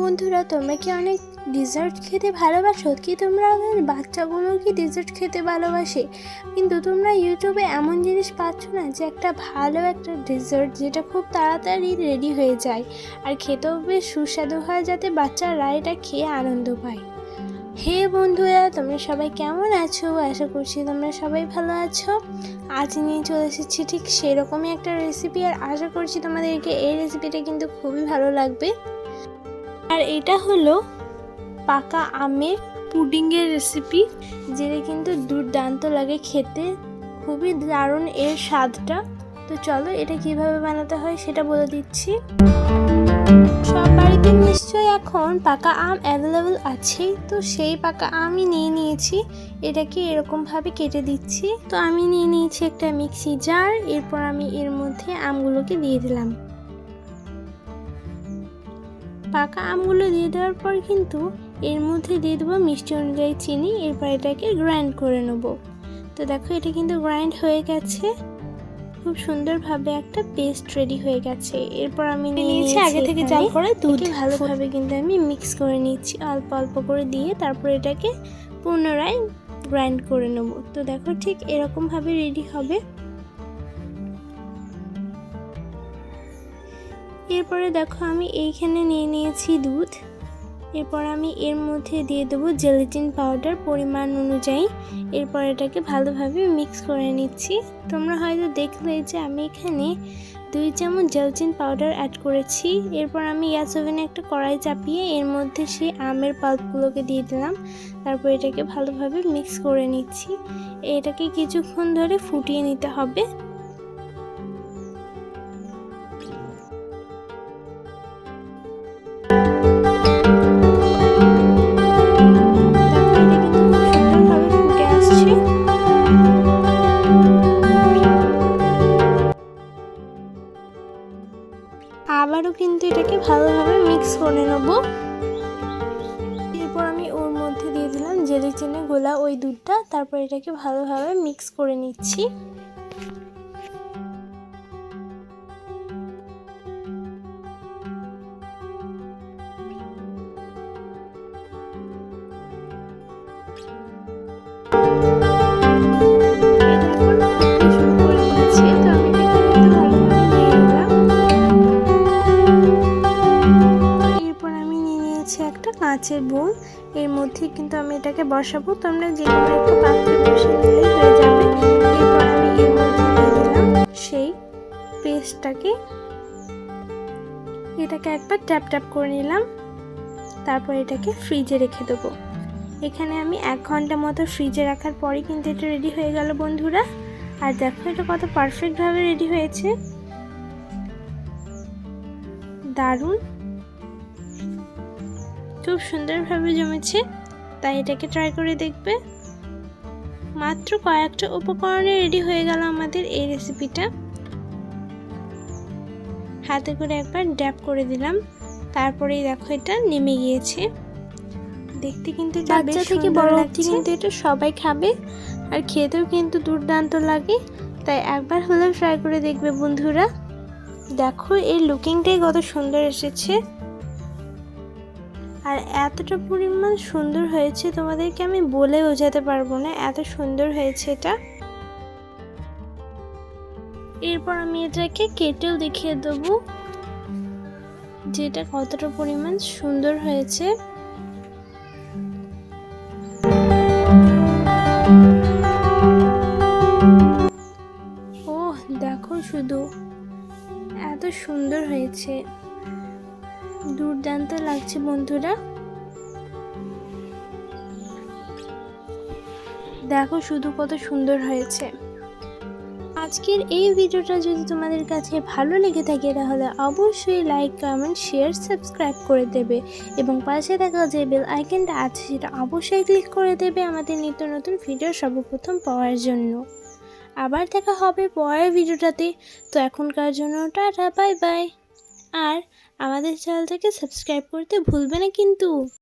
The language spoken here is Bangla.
বন্ধুরা, তোমরা কি অনেক ডিজার্ট খেতে ভালোবাসো? কি তোমরা বাচ্চাগুলো কি ডিজার্ট খেতে ভালোবাসে? কিন্তু তোমরা ইউটিউবে এমন জিনিস পাচ্ছ না যে একটা ভালো একটা ডিজার্ট যেটা খুব তাড়াতাড়ি রেডি হয়ে যায় আর খেতেও বেশ সুস্বাদু হয় যাতে বাচ্চারা এটা খেয়ে আনন্দ পায়। হে বন্ধুরা, তোমরা সবাই কেমন আছো? আশা করছি তোমরা সবাই ভালো আছো। আজ নিয়ে চলে এসেছি ঠিক সেরকমই একটা রেসিপি আর আশা করছি তোমাদেরকে এই রেসিপিটা কিন্তু খুবই ভালো লাগবে। আর এটা হলো পাকা আমের পুডিংয়ের রেসিপি যেটা কিন্তু দুর্দান্ত লাগে খেতে। খুবই দারুণ এর স্বাদটা। তো চলো এটা কীভাবে বানাতে হয় সেটা বলে দিচ্ছি। সব বাড়িতে নিশ্চয়ই এখন পাকা আম অ্যাভেলেবেল আছেই তো সেই পাকা আমি নিয়ে নিয়েছি। এটাকে এরকমভাবে কেটে দিচ্ছি। তো আমি নিয়ে নিয়েছি একটা মিক্সি জার এরপর আমি এর মধ্যে আমগুলোকে দিয়ে দিলাম। পাকা আমগুলো দিয়ে দেওয়ার পর কিন্তু এর মধ্যে দিয়ে দেবো মিষ্টি অনুযায়ী চিনি এরপর এটাকে গ্রাইন্ড করে নেব। তো দেখো এটা কিন্তু গ্রাইন্ড হয়ে গেছে। খুব সুন্দরভাবে একটা পেস্ট রেডি হয়ে গেছে। এরপর আমি নিয়েছি আগে থেকে জাল করে দুধ। ভালোভাবে কিন্তু আমি মিক্স করে নিচ্ছি অল্প অল্প করে দিয়ে তারপর এটাকে পুনরায় গ্রাইন্ড করে নেব। তো দেখো ঠিক এরকমভাবে রেডি হবে। এরপরে দেখো আমি এইখানে নিয়ে নিয়েছি দুধ। এরপর আমি এর মধ্যে দিয়ে দেবো জেলেটিন পাউডার পরিমাণ অনুযায়ী। এরপর এটাকে ভালোভাবে মিক্স করে নিচ্ছি। তোমরা হয়তো দেখলে যে আমি এখানে দুই চামচ জেলচিন পাউডার অ্যাড করেছি। এরপর আমি গ্যাস ওভেনে একটা কড়াই চাপিয়ে এর মধ্যে সেই আমের পাল্পগুলোকে দিয়ে দিলাম। তারপর এটাকে ভালোভাবে মিক্স করে নিচ্ছি। এটাকে কিছুক্ষণ ধরে ফুটিয়ে নিতে হবে। মিক্স করে নেব। এরপর আমি ওর মধ্যে দিয়ে দিলাম জেলি চিনে, গোলা, ওই দুধটা। তারপর এটাকে ভালোভাবে মিক্স করে নিচ্ছি। কাঁচের বোল এর মধ্যে কিন্তু আমি এটাকে বসাবো। তোমরা যে কোনো একটা পাত্রে বসে নিলেই হয়ে যাবে। এরপর আমি এর মধ্যে দিয়ে দিলাম সেই পেস্টটাকে। এটাকে একবার ট্যাপ ট্যাপ করে নিলাম। তারপর এটাকে ফ্রিজে রেখে দেবো। এখানে আমি এক ঘণ্টা মতো ফ্রিজে রাখার পরই কিন্তু এটা রেডি হয়ে গেল বন্ধুরা। আর দেখো এটা কত পারফেক্টভাবে রেডি হয়েছে। দারুণ। খুব সুন্দরভাবে জমেছে তাই এটাকে ট্রাই করে দেখবে। মাত্র কয়েকটা উপকরণে রেডি হয়ে গেল আমাদের এই রেসিপিটা হাতে করে একবার ড্যাপ করে দিলাম তারপরেই দেখো এটা নেমে গিয়েছে। দেখতে কিন্তু বাচ্চা থেকে বড় অবধি কিন্তু এটা সবাই খাবে আর খেতেও কিন্তু দুর্দান্ত লাগে। তাই একবার হলেও ট্রাই করে দেখবে বন্ধুরা। দেখো এই লুকিংটাই কত সুন্দর এসেছে। আর এতটা পরিমাণ সুন্দর হয়েছে তোমাদেরকে আমি বলে বোঝাতে পারব না, এত সুন্দর হয়েছে এটা। এরপর আমি এটাকে কেটেও দেখিয়ে দেবো, যেটা কতটা পরিমাণ সুন্দর হয়েছে। ও দেখো শুধু, এত সুন্দর হয়েছে। দুর্দান্ত লাগছে বন্ধুরা। দেখো শুধু কত সুন্দর হয়েছে। আজকের এই ভিডিওটা যদি তোমাদের কাছে ভালো লেগে থাকে, তাহলে অবশ্যই লাইক কমেন্ট শেয়ার সাবস্ক্রাইব করে দেবে এবং পাশে থাকা যে বেল আইকনটা আছে, সেটা অবশ্যই ক্লিক করে দেবে আমাদের নিত্য নতুন ভিডিও সর্বপ্রথম পাওয়ার জন্য। আবার দেখা হবে পরের ভিডিওটাতে তো এখনকার জন্য টাটা বাই বাই আর আমাদের চ্যানেলটাকে সাবস্ক্রাইব করতে ভুলবে না কিন্তু।